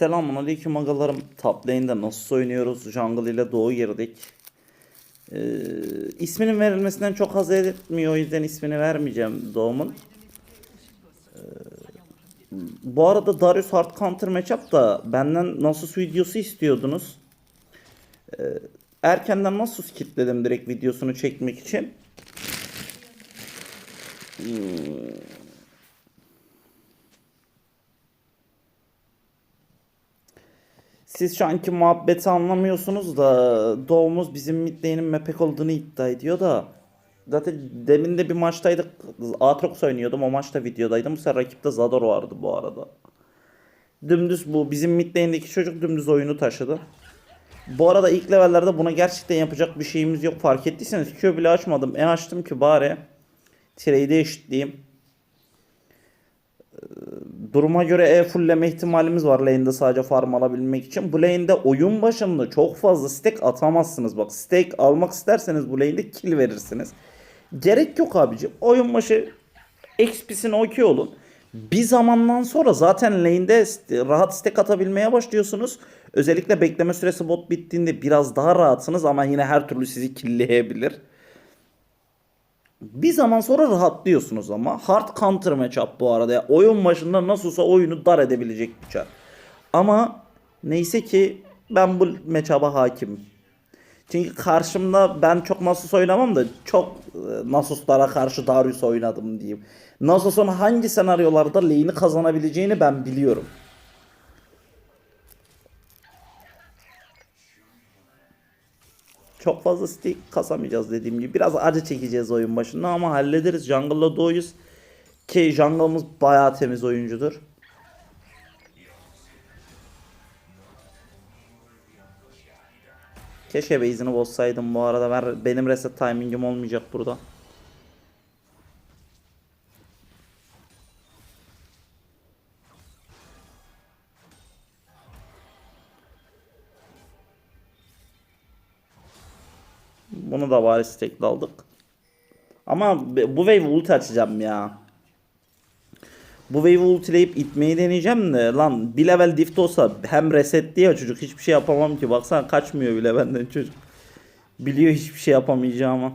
Selamun aleyküm agalarım. Top lane'de nasıl oynuyoruz? Jungle ile doğu girdik. Ee, isminin verilmesinden çok haz etmiyor. O yüzden ismini vermeyeceğim doğumun. Ee, bu arada Darius Hard Counter matchup da benden Nasus videosu istiyordunuz. Ee, erkenden Nasus kitledim direkt videosunu çekmek için. Siz şu anki muhabbeti anlamıyorsunuz da Doğumuz bizim mid lane'in mepek olduğunu iddia ediyor da. Zaten demin de bir maçtaydık Aatrox oynuyordum o maçta videodaydım. Bu sefer rakipte Zador vardı bu arada. Dümdüz bu bizim mid lane'deki çocuk dümdüz oyunu taşıdı. Bu arada ilk levellerde buna gerçekten yapacak bir şeyimiz yok fark ettiyseniz Q bile açmadım. E açtım ki bari Trade'i eşitleyeyim duruma göre E fullleme ihtimalimiz var lane'de sadece farm alabilmek için. Bu lane'de oyun başında çok fazla stack atamazsınız. Bak stack almak isterseniz bu lane'de kill verirsiniz. Gerek yok abicim. Oyun başı XP'sine okey olun. Bir zamandan sonra zaten lane'de rahat stack atabilmeye başlıyorsunuz. Özellikle bekleme süresi bot bittiğinde biraz daha rahatsınız ama yine her türlü sizi killleyebilir. Bir zaman sonra rahatlıyorsunuz ama. Hard counter matchup bu arada. Ya oyun başında nasılsa oyunu dar edebilecek bir çar. Ama neyse ki ben bu matchup'a hakimim. Çünkü karşımda ben çok Nasus oynamam da çok e, Nasus'lara karşı Darius oynadım diyeyim. Nasus'un hangi senaryolarda lane'i kazanabileceğini ben biliyorum. Çok fazla stake kasamayacağız dediğim gibi. Biraz acı çekeceğiz oyun başında ama hallederiz. Jungle'la doğuyuz. Ki jungle'ımız bayağı temiz oyuncudur. Keşke base'ini bozsaydım bu arada. Ben, benim reset timing'im olmayacak burada. Da bari stack'le aldık. Ama bu wave ulti açacağım ya. Bu wave ultileyip itmeyi deneyeceğim de lan bir level dift olsa hem resetliyor çocuk hiçbir şey yapamam ki baksana kaçmıyor bile benden çocuk. Biliyor hiçbir şey yapamayacağımı.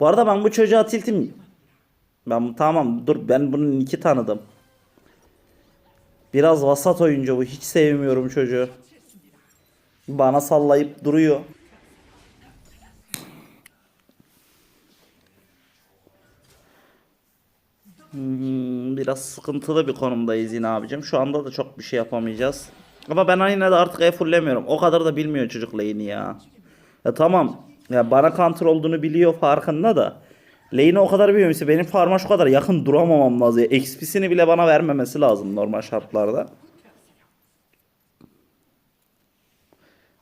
Bu arada ben bu çocuğa tiltim. Ben tamam dur ben bunun iki tanıdım. Biraz vasat oyuncu bu hiç sevmiyorum çocuğu. Bana sallayıp duruyor. Hmm, biraz sıkıntılı bir konumdayız yine abicim. Şu anda da çok bir şey yapamayacağız. Ama ben yine de artık E fulllemiyorum. O kadar da bilmiyor çocuk lane'i ya. Ya tamam. Ya bana counter olduğunu biliyor farkında da. Lane'i o kadar bilmiyorsa benim farma şu kadar yakın duramamam lazım. XP'sini bile bana vermemesi lazım normal şartlarda.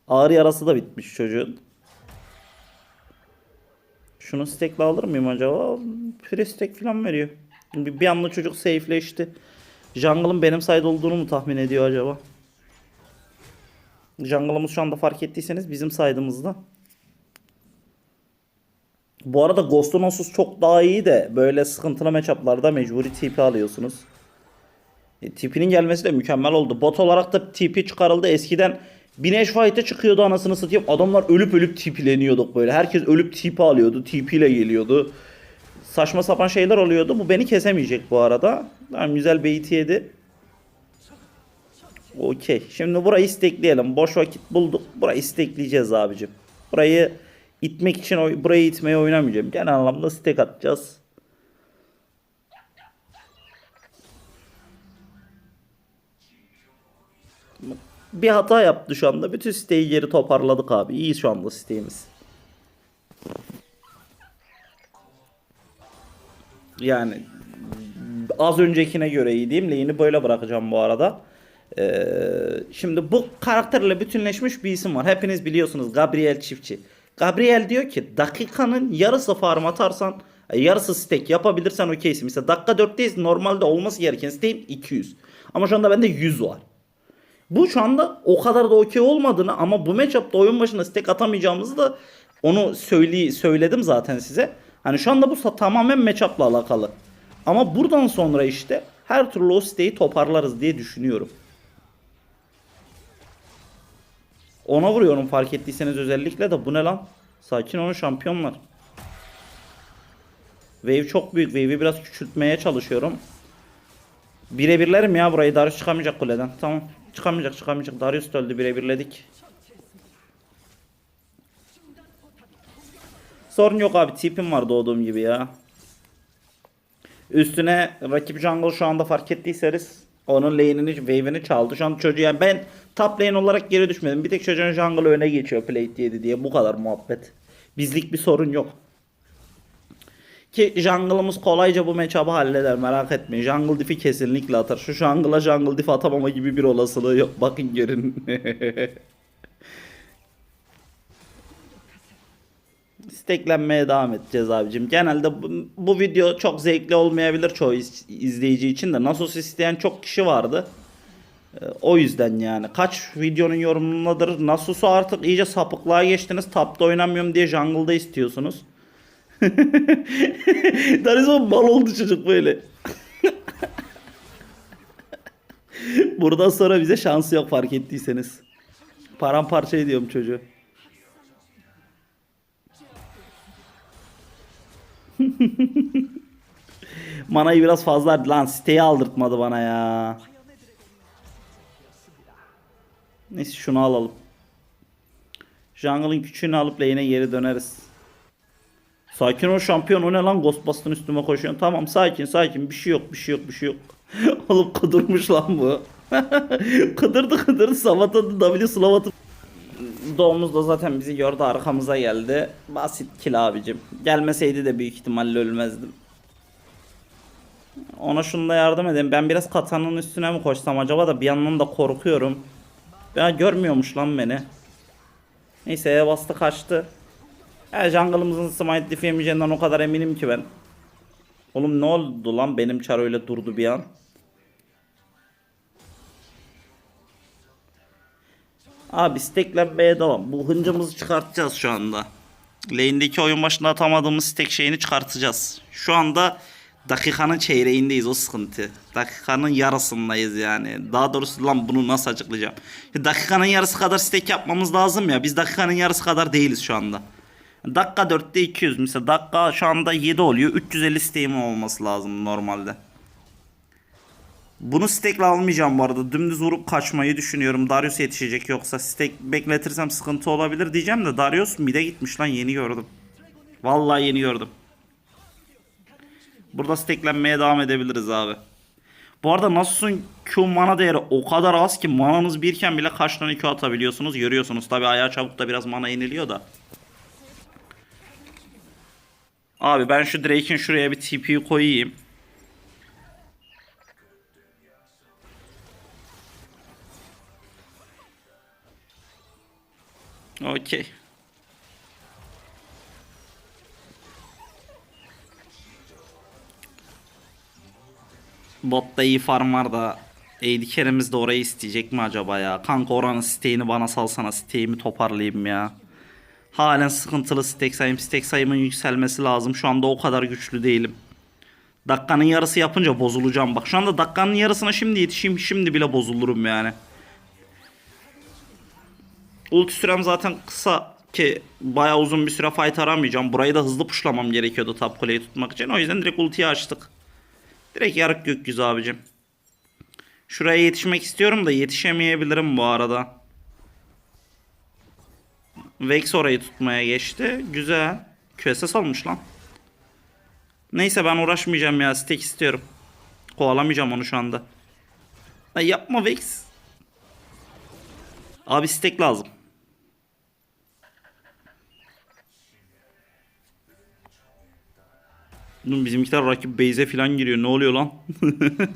Ağır yarası da bitmiş çocuğun. Şunu stack'le alır mıyım acaba? Free stack falan veriyor. Bir, bir anda çocuk safe'leşti. Jungle'ın benim side olduğunu mu tahmin ediyor acaba? Jungle'ımız şu anda fark ettiyseniz bizim side'ımızda. Bu arada Ghost Nosus çok daha iyi de böyle sıkıntılı matchup'larda mecburi TP alıyorsunuz. E, TP'nin gelmesi de mükemmel oldu. Bot olarak da TP çıkarıldı. Eskiden Bineş Fight'e çıkıyordu anasını satayım. Adamlar ölüp ölüp TP'leniyorduk böyle. Herkes ölüp TP alıyordu. TP ile geliyordu. Saçma sapan şeyler oluyordu. Bu beni kesemeyecek bu arada. Tamam güzel bait yedi. Okey. Şimdi burayı istekleyelim. Boş vakit bulduk. Burayı istekleyeceğiz abicim. Burayı itmek için burayı itmeye oynamayacağım. Genel anlamda stek atacağız. Bir hata yaptı şu anda. Bütün siteyi geri toparladık abi. İyi şu anda sitemiz. Yani az öncekine göre iyi diyeyim. Lane'i böyle bırakacağım bu arada. Ee, şimdi bu karakterle bütünleşmiş bir isim var. Hepiniz biliyorsunuz Gabriel Çiftçi. Gabriel diyor ki dakikanın yarısı farm atarsan e, yarısı stack yapabilirsen okeysin. Mesela dakika 4'teyiz normalde olması gereken stack 200. Ama şu anda bende 100 var. Bu şu anda o kadar da okey olmadığını ama bu matchup'ta oyun başında stack atamayacağımızı da onu söyle, söyledim zaten size. Hani şu anda bu tamamen matchup'la alakalı. Ama buradan sonra işte her türlü o siteyi toparlarız diye düşünüyorum. Ona vuruyorum fark ettiyseniz özellikle de bu ne lan? Sakin olun şampiyonlar. Wave çok büyük. Wave'i biraz küçültmeye çalışıyorum. Birebirlerim ya burayı. Darius çıkamayacak kuleden. Tamam. Çıkamayacak çıkamayacak. Darius öldü birebirledik. Sorun yok abi. Tipim var doğduğum gibi ya. Üstüne rakip jungle şu anda fark ettiyseniz onun lane'ini, wave'ini çaldı. Şu an çocuğu yani ben top lane olarak geri düşmedim. Bir tek çocuğun jungle öne geçiyor plate yedi diye. Bu kadar muhabbet. Bizlik bir sorun yok. Ki jungle'ımız kolayca bu matchup'ı halleder merak etmeyin. Jungle diff'i kesinlikle atar. Şu jungle'a jungle diff atamama gibi bir olasılığı yok. Bakın görün. Steklenmeye devam edeceğiz abicim. Genelde bu, bu video çok zevkli olmayabilir çoğu iz- izleyici için de. Nasos isteyen çok kişi vardı. Ee, o yüzden yani. Kaç videonun yorumundadır. Nasus'u artık iyice sapıklığa geçtiniz. Tapta oynamıyorum diye jungle'da istiyorsunuz. Darius mal oldu çocuk böyle. Buradan sonra bize şansı yok fark ettiyseniz. Paramparça ediyorum çocuğu. Manayı biraz fazla lan siteyi aldırtmadı bana ya. Neyse şunu alalım. Jungle'ın küçüğünü alıp lane'e geri döneriz. Sakin ol şampiyon o ne lan Ghostbust'ın üstüme koşuyorsun. Tamam sakin sakin bir şey yok bir şey yok bir şey yok. Oğlum kudurmuş lan bu. kıdırdı kıdırdı Savat'ın W slavatı. Doğumuz da zaten bizi gördü arkamıza geldi. Basit kill abicim. Gelmeseydi de büyük ihtimalle ölmezdim. Ona şununla yardım edeyim. Ben biraz katanın üstüne mi koşsam acaba da bir yandan da korkuyorum. Ya görmüyormuş lan beni. Neyse E bastı kaçtı. Ya jungle'ımızın smite diff yemeyeceğinden o kadar eminim ki ben. Oğlum ne oldu lan benim çar öyle durdu bir an. Abi steklenmeye devam. Bu hıncımızı çıkartacağız şu anda. Lane'deki oyun başında atamadığımız stek şeyini çıkartacağız. Şu anda dakikanın çeyreğindeyiz o sıkıntı. Dakikanın yarısındayız yani. Daha doğrusu lan bunu nasıl açıklayacağım. Dakikanın yarısı kadar stek yapmamız lazım ya. Biz dakikanın yarısı kadar değiliz şu anda. Dakika 4'te 200 mesela dakika şu anda 7 oluyor. 350 steğim olması lazım normalde. Bunu stekle almayacağım bu arada. Dümdüz vurup kaçmayı düşünüyorum. Darius yetişecek yoksa stek bekletirsem sıkıntı olabilir diyeceğim de Darius mide gitmiş lan yeni gördüm. Vallahi yeni gördüm. Burada steklenmeye devam edebiliriz abi. Bu arada Nasus'un Q mana değeri o kadar az ki mananız birken bile kaç tane Q atabiliyorsunuz görüyorsunuz. Tabi ayağı çabuk da biraz mana yeniliyor da. Abi ben şu Drake'in şuraya bir TP'yi koyayım. Okey. Botta iyi farmlar da AD Carry'miz de orayı isteyecek mi acaba ya? Kanka oranın siteğini bana salsana siteğimi toparlayayım ya. Halen sıkıntılı stek sayım. Stek sayımın yükselmesi lazım. Şu anda o kadar güçlü değilim. Dakikanın yarısı yapınca bozulacağım. Bak şu anda dakikanın yarısına şimdi yetişeyim. Şimdi bile bozulurum yani. Ulti sürem zaten kısa ki bayağı uzun bir süre fight aramayacağım. Burayı da hızlı puşlamam gerekiyordu top kuleyi tutmak için. O yüzden direkt ultiyi açtık. Direkt yarık gökyüzü abicim. Şuraya yetişmek istiyorum da yetişemeyebilirim bu arada. Vex orayı tutmaya geçti. Güzel. QSS almış lan. Neyse ben uğraşmayacağım ya. Stack istiyorum. Kovalamayacağım onu şu anda. Lan yapma Vex. Abi stack lazım. Oğlum bizimkiler rakip base'e falan giriyor. Ne oluyor lan?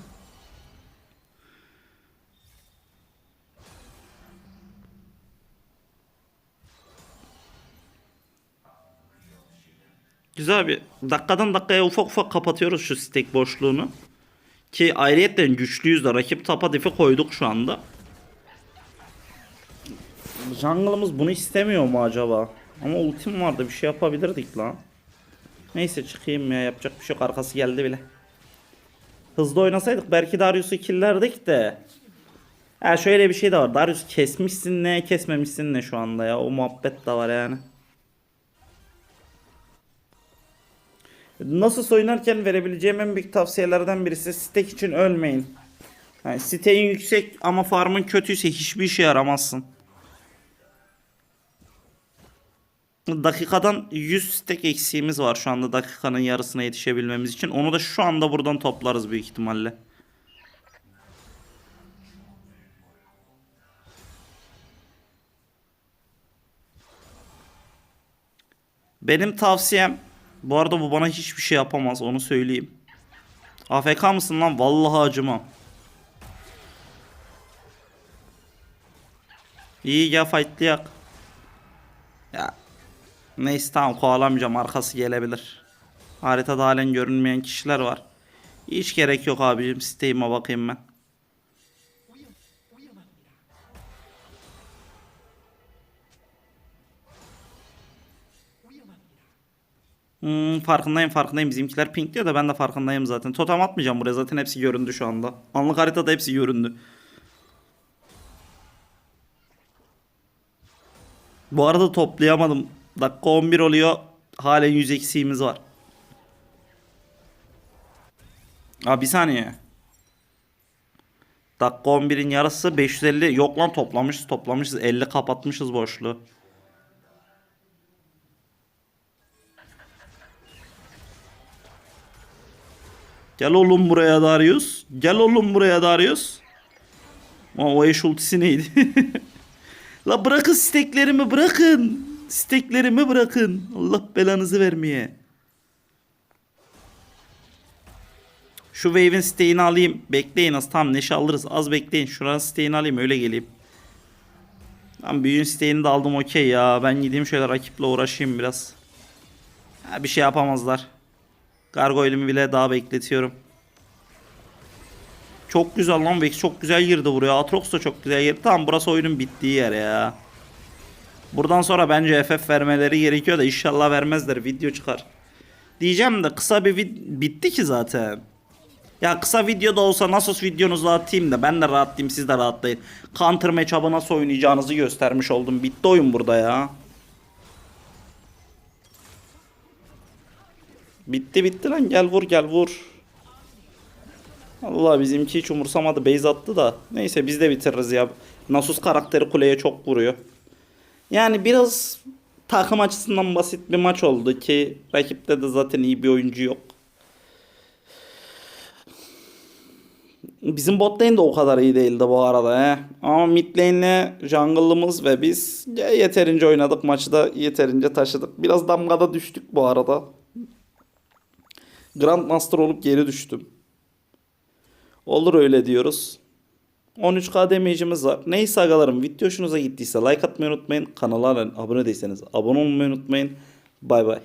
Güzel bir dakikadan dakikaya ufak ufak kapatıyoruz şu stack boşluğunu. Ki ayrıyetten güçlüyüz de rakip tapa difi koyduk şu anda. Jungle'ımız bunu istemiyor mu acaba? Ama ultim vardı bir şey yapabilirdik lan. Neyse çıkayım ya yapacak bir şey yok arkası geldi bile. Hızlı oynasaydık belki Darius'u killerdik de. Ha şöyle bir şey de var. Darius kesmişsin ne kesmemişsin ne şu anda ya. O muhabbet de var yani. Nasıl oynarken verebileceğim en büyük tavsiyelerden birisi stack için ölmeyin. Yani stack'in yüksek ama farmın kötüyse hiçbir işe yaramazsın. Dakikadan 100 stack eksiğimiz var şu anda dakikanın yarısına yetişebilmemiz için. Onu da şu anda buradan toplarız büyük ihtimalle. Benim tavsiyem bu arada bu bana hiçbir şey yapamaz onu söyleyeyim. AFK mısın lan? Vallahi acımam. İyi ya fightlayak. Ya neyse tamam kovalamayacağım arkası gelebilir. Haritada halen görünmeyen kişiler var. Hiç gerek yok abicim siteyime bakayım ben. Hmm, farkındayım farkındayım bizimkiler pink diyor da ben de farkındayım zaten. Totem atmayacağım buraya zaten hepsi göründü şu anda. Anlık haritada hepsi göründü. Bu arada toplayamadım. Dakika 11 oluyor. Halen 100 eksiğimiz var. Aa bir saniye. Dakika 11'in yarısı 550. Yok lan toplamışız toplamışız. 50 kapatmışız boşluğu. Gel oğlum buraya Darius. Gel oğlum buraya Darius. Ama o eş ultisi neydi? La bırakın steklerimi bırakın. Steklerimi bırakın. Allah belanızı vermeye. Şu wave'in steğini alayım. Bekleyin az tam neşe alırız. Az bekleyin. Şuranın steğini alayım öyle geleyim. Tam büyüğün steğini de aldım okey ya. Ben gideyim şöyle rakiple uğraşayım biraz. Ha, bir şey yapamazlar. Gargoyle'imi bile daha bekletiyorum. Çok güzel lan Vex çok güzel girdi buraya. Atrox da çok güzel girdi. Tamam burası oyunun bittiği yer ya. Buradan sonra bence FF vermeleri gerekiyor da inşallah vermezler. Video çıkar. Diyeceğim de kısa bir vid bitti ki zaten. Ya kısa video da olsa Nasus videonuzu atayım da ben de rahatlayayım siz de rahatlayın. Counter matchup'ı nasıl oynayacağınızı göstermiş oldum. Bitti oyun burada ya. Bitti bitti lan gel vur gel vur. Allah bizimki hiç umursamadı base attı da. Neyse biz de bitiririz ya. Nasus karakteri kuleye çok vuruyor. Yani biraz takım açısından basit bir maç oldu ki rakipte de zaten iyi bir oyuncu yok. Bizim bot lane de o kadar iyi değildi bu arada he. Ama mid lane'le jungle'ımız ve biz yeterince oynadık maçı da yeterince taşıdık. Biraz damgada düştük bu arada. Grandmaster olup geri düştüm. Olur öyle diyoruz. 13k damage'imiz var. Neyse agalarım video hoşunuza gittiyse like atmayı unutmayın. Kanala abone değilseniz abone olmayı unutmayın. Bay bay.